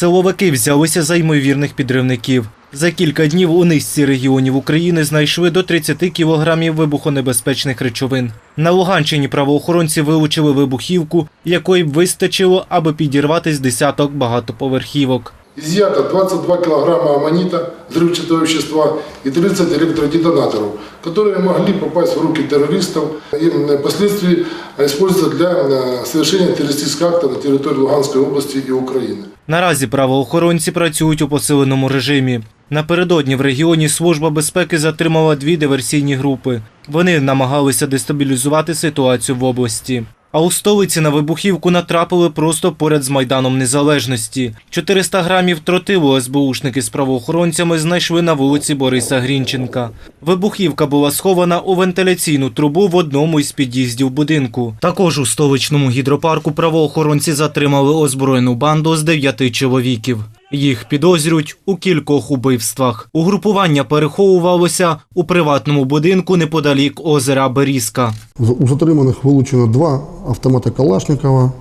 Силовики взялися за ймовірних підривників. За кілька днів у низці регіонів України знайшли до 30 кілограмів вибухонебезпечних речовин. На Луганщині правоохоронці вилучили вибухівку, якої вистачило, аби підірвати з десяток багатоповерхівок. Изъято 22 килограмма аммонита, взрывчатого вещества и 30 электродетонаторов, которые могли попасть в руки террористов и м, впоследствии использоваться для э, совершения террористических актов на территории Луганской области и Украины. Наразі правоохоронці працюють у посиленому режимі. Напередодні в регіоні Служба безпеки затримала дві диверсійні групи. Вони намагалися дестабілізувати ситуацію в області. А у столиці на вибухівку натрапили просто поряд з Майданом Незалежності. 400 грамів тротилу СБУшники з правоохоронцями знайшли на вулиці Бориса Грінченка. Вибухівка була схована у вентиляційну трубу в одному із під'їздів будинку. Також у столичному гідропарку правоохоронці затримали озброєну банду з дев'яти чоловіків. Їх підозрюють у кількох убивствах. Угрупування переховувалося у приватному будинку неподалік озера Берізка. У затриманих вилучено два автомати Калашникова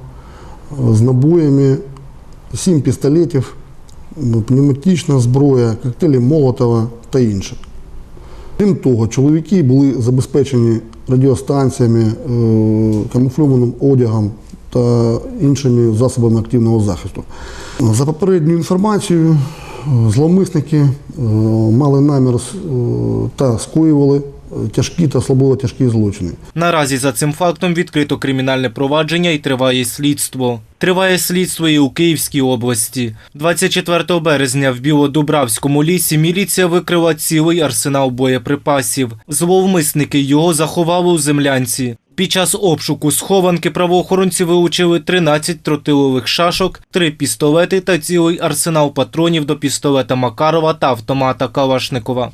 е, з набоями, сім пістолетів, пневматична зброя, коктейлі Молотова та інше. Крім того, чоловіки були забезпечені радіостанціями, е, камуфльованим одягом та іншими засобами активного захисту. За попередньою інформацією, е, зловмисники е, мали намір е, та скоювали тяжкі та слабо тяжкі злочини. Наразі за цим фактом відкрито кримінальне провадження і триває слідство. Триває слідство і у Київській області. 24 березня в Білодубравському лісі міліція викрила цілий арсенал боєприпасів. Зловмисники його заховали у землянці. Під час обшуку схованки правоохоронці вилучили 13 тротилових шашок, 3 пістолети та цілий арсенал патронів до пістолета Макарова та автомата Калашникова.